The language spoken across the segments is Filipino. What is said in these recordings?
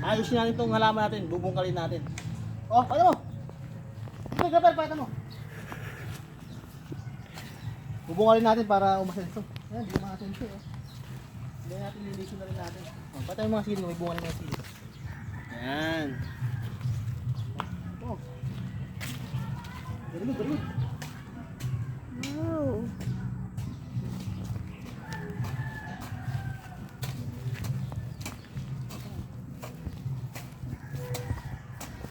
Ayusin natin itong halaman natin, bubungkalin natin. Oh, paano mo? Ito, Gabel, pakita mo. Bubungkalin natin para umasenso. Ayan, di umasenso. Oh. Hindi natin lilisin na rin natin. Oh, patay yung mga sili, may bunga na mga sili. Ayan. Oh. Very good, very good.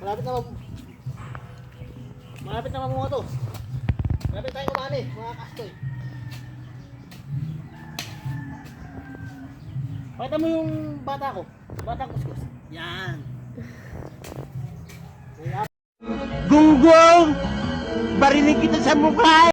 Malapit na mag... Malapit na mamunga to. Malapit tayo kumani, mga kastoy. Pakita mo yung bata ko. Bata kuskus. Yan. Gunggong! Barinig kita sa mukha!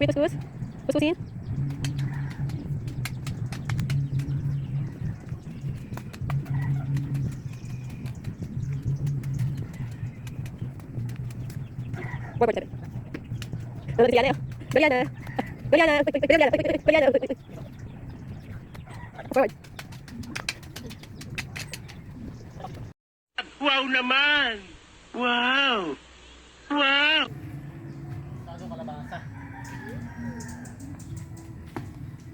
Wait, kuskus. Kuskusin. Forward sabi. Ano si Yana? Mariana. Forward. Wow naman! Wow! Wow!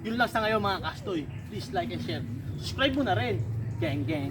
Yun lang sa ngayon mga kastoy. Please like and share. Subscribe mo na rin. Gang gang.